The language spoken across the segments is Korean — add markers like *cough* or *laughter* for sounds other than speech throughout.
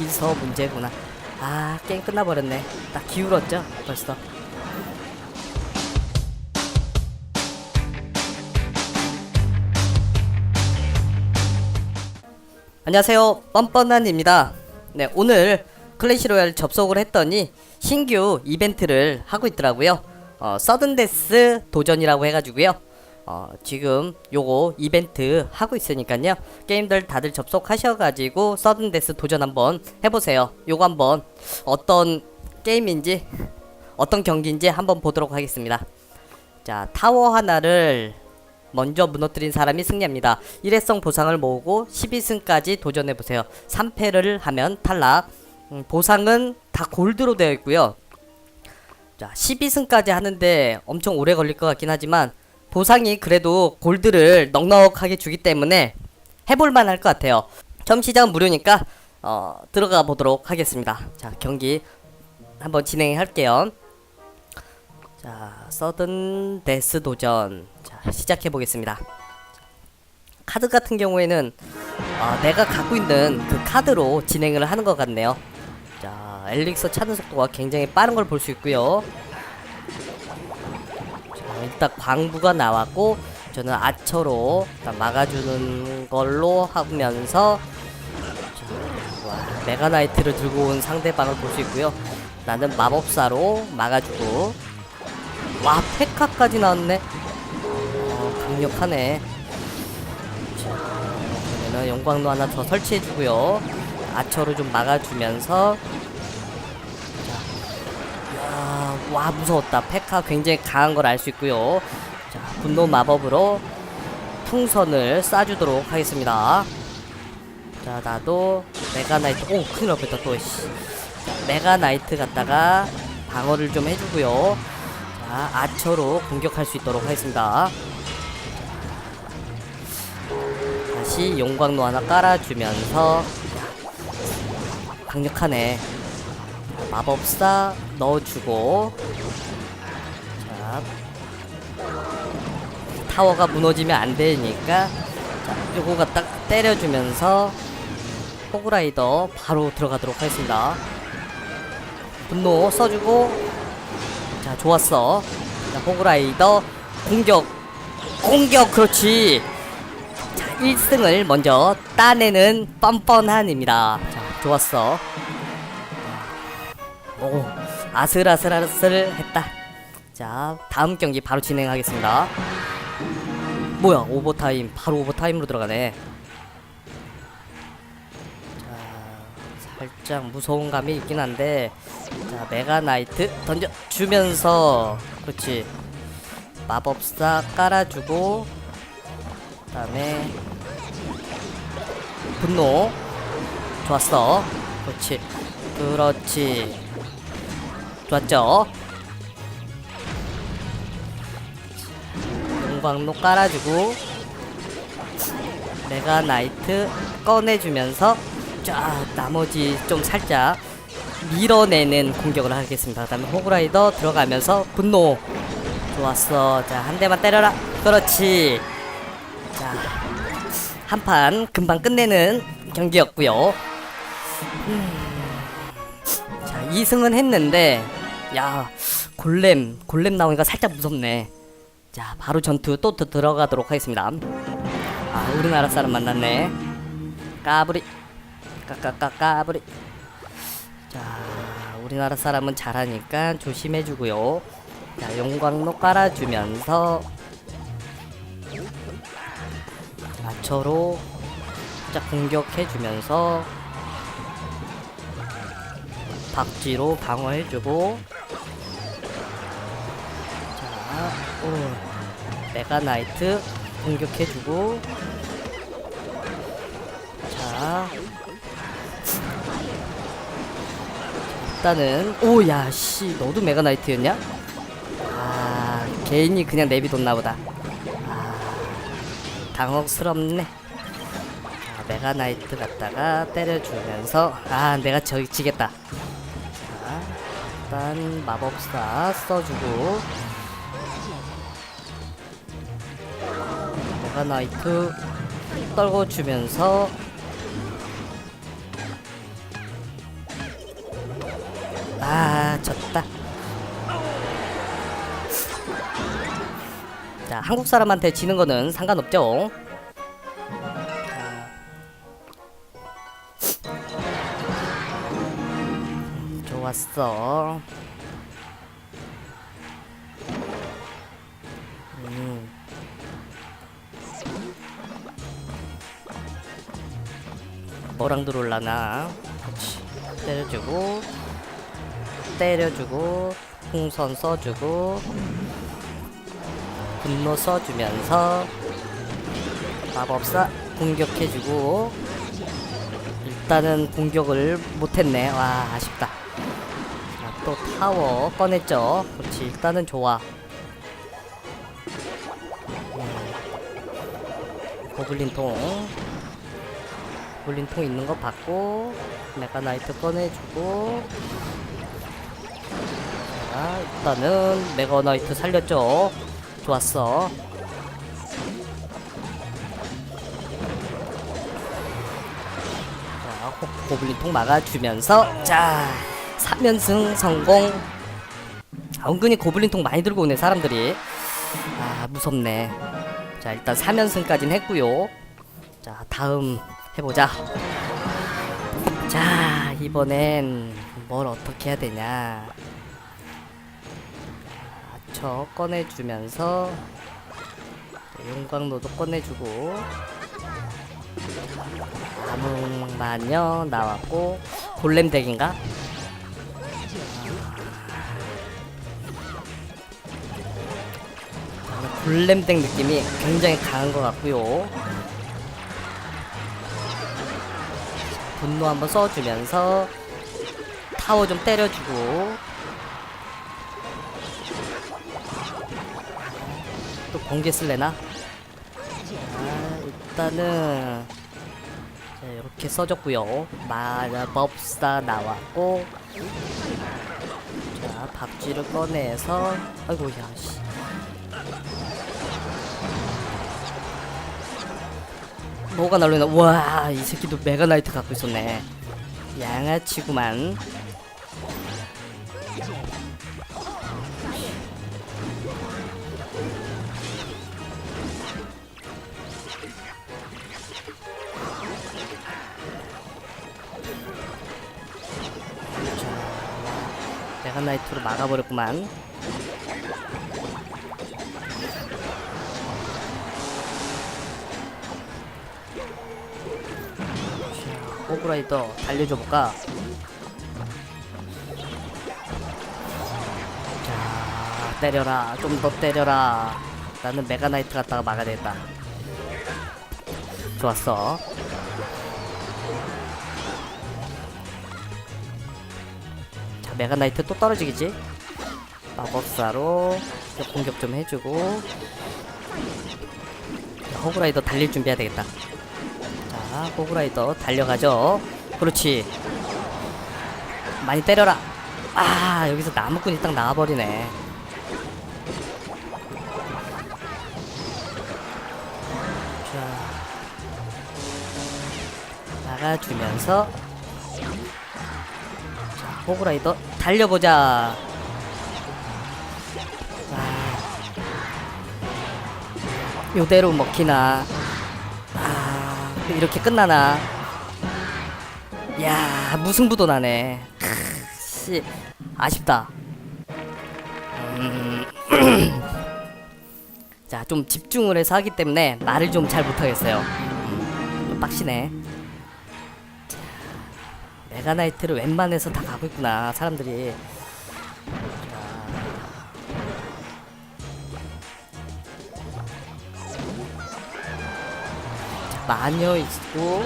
여기서 문제구나. 아, 게임 끝나버렸네. 딱 기울었죠? 벌써. 안녕하세요. 뻔뻔한입니다. 네, 오늘 클래시 로얄 접속을 했더니 신규 이벤트를 하고 있더라고요. 어, 서든데스 도전이라고 해가지고요. 어, 지금 요거 이벤트 하고 있으니까요. 게임들 다들 접속하셔가지고 서든데스 도전 한번 해보세요. 요거 한번 어떤 게임인지 어떤 경기인지 한번 보도록 하겠습니다. 자, 타워 하나를 먼저 무너뜨린 사람이 승리합니다. 일회성 보상을 모으고 12승까지 도전해보세요. 3패를 하면 탈락. 음, 보상은 다 골드로 되어 있고요. 자, 12승까지 하는데 엄청 오래 걸릴 것 같긴 하지만 보상이 그래도 골드를 넉넉하게 주기 때문에 해볼만 할 것 같아요. 처음 시작은 무료니까 어, 들어가 보도록 하겠습니다. 자, 경기 한번 진행할게요. 자, 서든 데스 도전. 자, 시작해 보겠습니다. 카드 같은 경우에는 아, 내가 갖고 있는 그 카드로 진행을 하는 것 같네요. 자, 엘릭서 차는 속도가 굉장히 빠른 걸 볼 수 있고요. 자, 일단 광부가 나왔고 저는 아처로 일단 막아주는 걸로 하면서 메가나이트를 들고 온 상대방을 볼 수 있고요. 나는 마법사로 막아주고 와 페카까지 나왔네. 어, 강력하네. 자, 그러면은 영광로 하나 더 설치해주고요. 아처로 좀 막아주면서 와 무서웠다. 페카 굉장히 강한 걸 알 수 있고요. 자, 분노 마법으로 풍선을 쏴주도록 하겠습니다. 자, 나도 메가나이트. 오, 큰일 날 뻔했다 또. 씨. 자, 메가나이트 갖다가 방어를 좀 해주고요. 자, 아처로 공격할 수 있도록 하겠습니다. 다시 용광로 하나 깔아주면서 강력하네. 자, 마법사 넣어주고. 자. 타워가 무너지면 안 되니까. 자 요거 갖다 때려주면서 호그라이더 바로 들어가도록 하겠습니다. 분노 써주고. 자 좋았어. 자 호그라이더 공격. 공격 그렇지. 자 1승을 먼저 따내는 뻔뻔한입니다. 자 좋았어. 오 아슬아슬아슬 했다. 자 다음 경기 바로 진행하겠습니다. 뭐야 오버타임 바로 오버타임으로 들어가네. 자 살짝 무서운 감이 있긴 한데 자 메가나이트 던져주면서 그렇지. 마법사 깔아주고 그 다음에 분노. 좋았어. 그렇지. 그렇지 좋았죠 용광로 깔아주고 메가 나이트 꺼내주면서 자 나머지 좀 살짝 밀어내는 공격을 하겠습니다. 그 다음에 호그라이더 들어가면서 분노 좋았어. 자 한 대만 때려라. 그렇지. 자 한 판 금방 끝내는 경기였고요. 음, 자 2승은 했는데 야 골렘 골렘 나오니까 살짝 무섭네. 자 바로 전투 또 더 들어가도록 하겠습니다. 아 우리나라 사람 만났네. 까부리 까까까 까부리. 자, 우리나라 사람은 잘하니까 조심해주고요. 자, 용광로 깔아주면서 마초로 살짝 공격해주면서 박쥐로 방어해주고 오, 메가나이트 공격해주고 자, 일단은 오야 씨 너도 메가나이트였냐? 아 개인이 그냥 내비뒀나 보다. 아 당혹스럽네. 자 메가나이트 갖다가 때려주면서 아 내가 저기 지겠다. 자 일단 마법사 써주고 메가나이트 떨궈주면서 아 졌다. 자 한국 사람한테 지는 거는 상관없죠? 음, 좋았어. 음. 뭐랑 들어올라나? 그렇지. 때려주고 때려주고 풍선 써주고 분노 써주면서 마법사 공격해주고. 일단은 공격을 못했네. 와 아쉽다. 자, 또 타워 꺼냈죠. 그렇지 일단은 좋아. 음, 고블린통 고블린통 있는 거 받고 메가 나이트 꺼내주고. 자 일단은 메가 나이트 살렸죠? 좋았어. 자, 호- 고블린통 막아주면서 자 3연승 성공. 아, 은근히 고블린통 많이 들고 오네 사람들이. 아 무섭네. 자 일단 3연승까지는 했고요. 자 다음 해보자. 자 이번엔 뭘 어떻게 해야 되냐. 아, 저 꺼내주면서 자, 용광로도 꺼내주고 암흑마녀 나왔고 골렘 덱인가? 아, 골렘 덱 느낌이 굉장히 강한 것 같고요 분노 한번 써주면서 타워 좀 때려주고. 또 번개 쓸래나? 자, 일단은 자, 이렇게 써줬고요. 마법사 나왔고. 자 박쥐를 꺼내서 아이고 야씨 뭐가 날려나? 와 이 새끼도 메가나이트 갖고 있었네. 양아치구만. 메가나이트로 막아버렸구만 호그라이더 달려줘볼까? 자 때려라. 좀 더 때려라. 나는 메가나이트 갖다가 막아야 되겠다. 좋았어. 자 메가나이트 또 떨어지겠지? 마법사로 공격 좀 해주고. 자, 호그라이더 달릴 준비해야 되겠다 자, 호그라이더 달려가죠. 그렇지. 많이 때려라. 아, 여기서 나무꾼이 딱 나와버리네. 자, 나가주면서 자, 호그라이더 달려보자. 아, 요대로 먹히나. 아, 이렇게 끝나나? 야, 무승부도 나네. 크, 씨, 아쉽다. 음, *clears throat* 자, 좀 집중을 해서 하기 때문에 말을 좀 잘 못하겠어요. 음, 좀 빡시네. 자, 메가나이트를 웬만해서 다 가고 있구나, 사람들이. 마녀 있고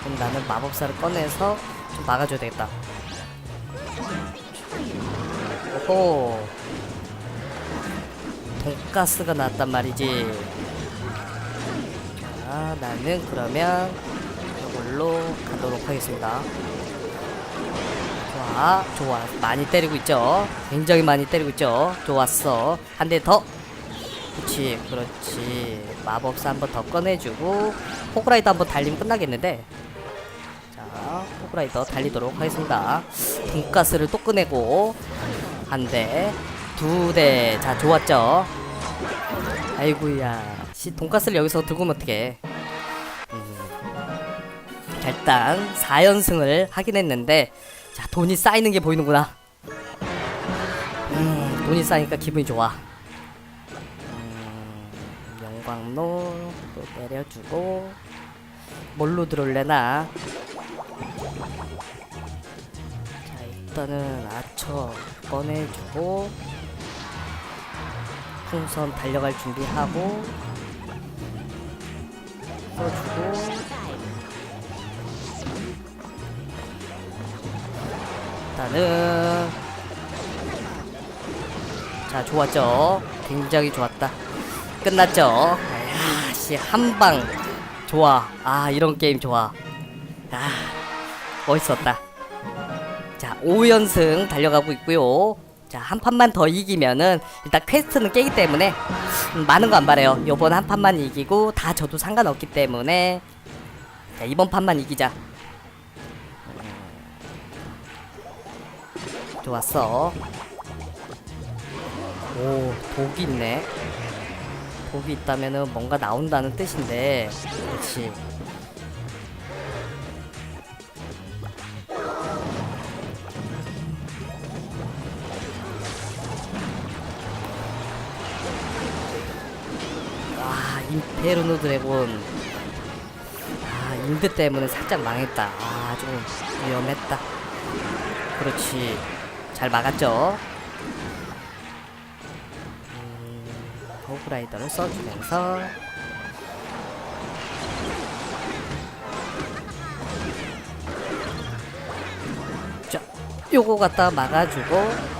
그럼 나는 마법사를 꺼내서 좀 막아줘야 되겠다. 오호. 돈가스가 나왔단 말이지. 자 나는 그러면 이걸로 가도록 하겠습니다. 좋아 좋아. 많이 때리고 있죠? 굉장히 많이 때리고 있죠? 좋았어. 한 대더 그렇지 그렇지 마법사 한 번 더 꺼내주고 호그라이드 한번 달리면 끝나겠는데 자 호그라이더 달리도록 하겠습니다. 돈가스를 또 꺼내고 한 대, 두 대. 자, 좋았죠? 아이고야. 씨, 돈가스를 여기서 들고 오면 어떡해. 음. 자, 일단 4연승을 하긴 했는데 자, 돈이 쌓이는 게 보이는구나. 음, 돈이 쌓이니까 기분이 좋아. 음, 영광로 또 내려주고. 뭘로 들어올래나? 자, 일단은 아처 꺼내주고. 풍선 달려갈 준비하고. 써주고. 일단은. 자 좋았죠? 굉장히 좋았다 끝났죠? 아씨 한방 좋아. 아 이런 게임 좋아. 아 멋있었다. 자 5연승 달려가고 있고요. 자 한 판만 더 이기면은 일단 퀘스트는 깨기 때문에 음, 많은 거 안 바래요. 요번 한 판만 이기고 다 져도 상관없기 때문에 자 이번 판만 이기자. 좋았어. 오, 독이 있네. 독이 있다면은 뭔가 나온다는 뜻인데. 그렇지. 아, 임페르노 드래곤. 아, 인드 때문에 살짝 망했다. 아, 좀 위험했다. 그렇지. 잘 막았죠. 호그라이더를 써주면서 자, 요거 갖다 막아주고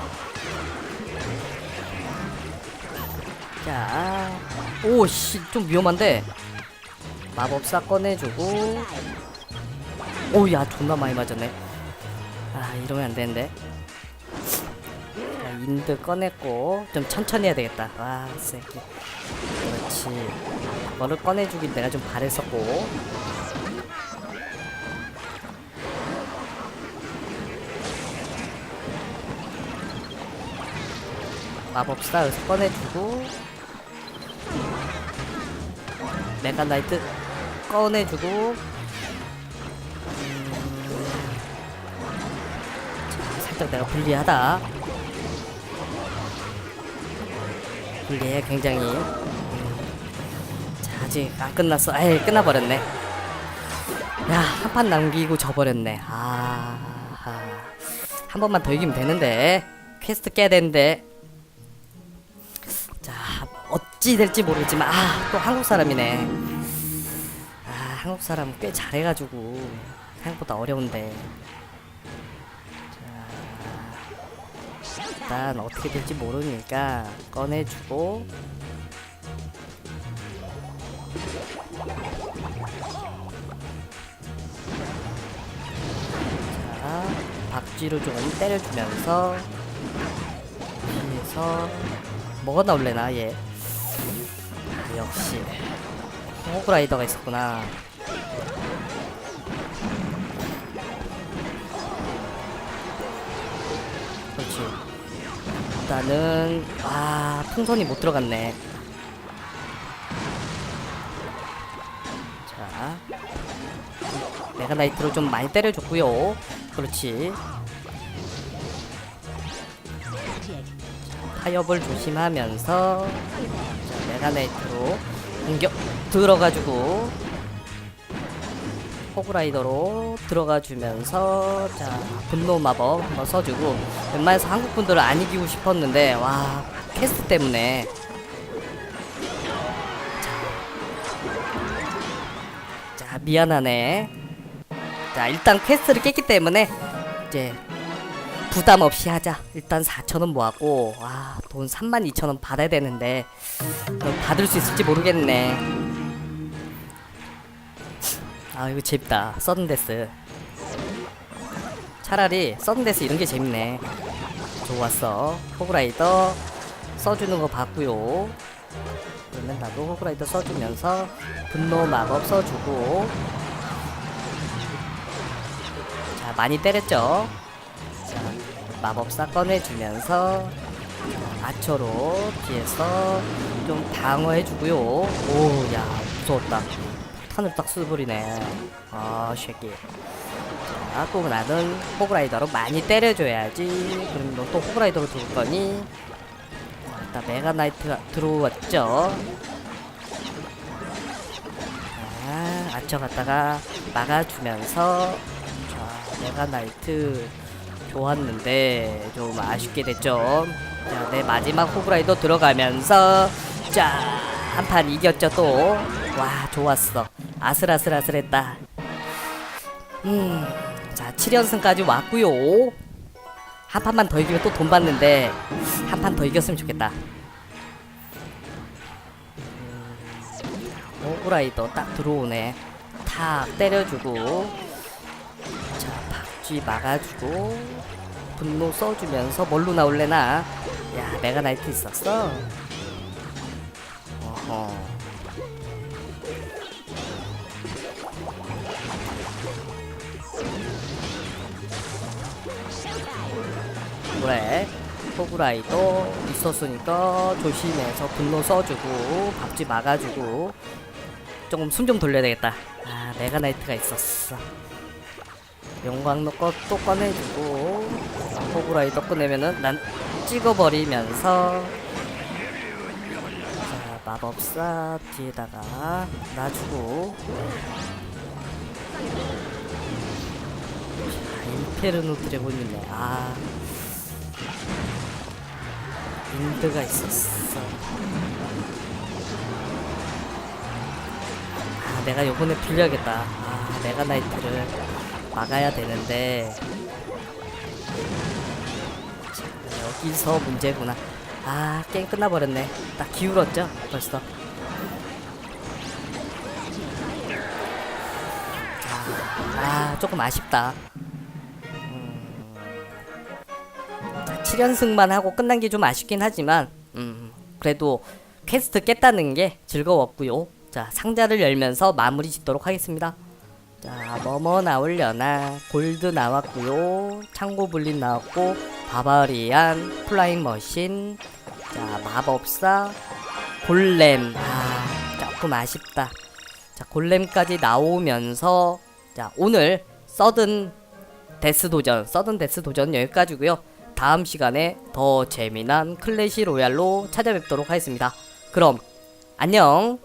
자, 오씨 좀 위험한데 마법사 꺼내주고 오야 존나 많이 맞았네. 아 이러면 안 되는데. 자, 인드 꺼냈고 좀 천천히 해야 되겠다. 와 새끼. 그렇지. 그거를 꺼내주긴 내가 좀 바랬었고. 마법사 여기서 꺼내주고 메가나이트 꺼내주고 살짝 내가 불리하다. 불리해 굉장히. 음. 자 아직 안 끝났어. 에이 끝나버렸네. 야 한 판 남기고 져버렸네. 아, 한 번만 더 이기면 되는데 퀘스트 깨야 되는데. 자 어찌 될지 모르지만 아 또 한국 사람이네. 아 한국 사람 꽤 잘해가지고 생각보다 어려운데. 일단 어떻게 될지 모르니까 꺼내주고. 자 박쥐로 좀 때려주면서 뒤에서 뭐가 나올래나 얘? 아, 역시. 호그라이더가 있었구나 일단은 아 풍선이 못 들어갔네. 자 메가 나이트로 좀 많이 때려줬고요. 그렇지. 타협을 조심하면서 자 메가 나이트로 공격 들어가지고 호그라이더로 들어가 주면서 자 분노 마법 한번 써주고 웬만해서 한국 분들을 안 이기고 싶었는데 와 캐스트 때문에. 자, 자 미안하네. 자 일단 퀘스트를 깼기 때문에 이제 부담 없이 하자. 일단 4천원 모았고 와돈 32,000원 받아야 되는데 받을 수 있을지 모르겠네 아 이거 재밌다. 서든데스. 차라리 서든데스 이런 게 재밌네. 좋았어. 호그라이더 써주는 거 봤고요. 그러면 나도 호그라이더 써주면서 분노 마법 써주고. 자 많이 때렸죠? 자 마법사 꺼내주면서 자, 아처로 피해서 좀 방어해주고요. 오야 무서웠다 탄을 딱 쏘버리네. 아 쉐끼. 자 그럼 나는 호그라이더로 많이 때려줘야지. 그럼 너 또 호그라이더로 들어올 거니? 자, 일단 메가나이트가 들어왔죠? 자 아처 갔다가 막아주면서. 자 메가나이트 좋았는데 좀 아쉽게 됐죠? 자 내 마지막 호그라이더 들어가면서 자 한 판 이겼죠 또? 와 좋았어 아슬아슬아슬했다. 음 자 7연승까지 왔고요. 한 판만 더 이기면 또 돈 받는데 한 판 더 이겼으면 좋겠다. 호그라이더 딱 들어오네. 탁 때려주고 자 박쥐 막아주고 분노 써주면서 뭘로 나올래나? 야 메가나이트 있었어 그래. 호그라이더 있었으니까 조심해서 분노 써주고 박쥐 막아주고. 조금 숨 좀 돌려야 되겠다. 아 메가나이트가 있었어. 용광로 거또 꺼내주고 호그라이더 꺼내면은 난 찍어버리면서. 자 마법사 뒤에다가 놔주고. 자 인페르노 드래곤 있네. 아 인드가 있었어. 아 내가 요번에 빌려야겠다. 아 메가나이트를 막아야 되는데. 자, 여기서 문제구나. 아 게임 끝나버렸네. 딱 기울었죠? 벌써. 자, 아 조금 아쉽다 7연승만 하고 끝난 게 좀 아쉽긴 하지만 음, 그래도 퀘스트 깼다는 게 즐거웠고요 자 상자를 열면서 마무리 짓도록 하겠습니다 자, 뭐뭐 나오려나? 골드 나왔고요. 창고 불린 나왔고, 바바리안, 플라잉 머신, 자, 마법사, 골렘. 아, 조금 아쉽다. 자, 골렘까지 나오면서, 자, 오늘 서든 데스 도전, 서든 데스 도전 여기까지고요. 다음 시간에 더 재미난 클래시 로얄로 찾아뵙도록 하겠습니다. 그럼 안녕.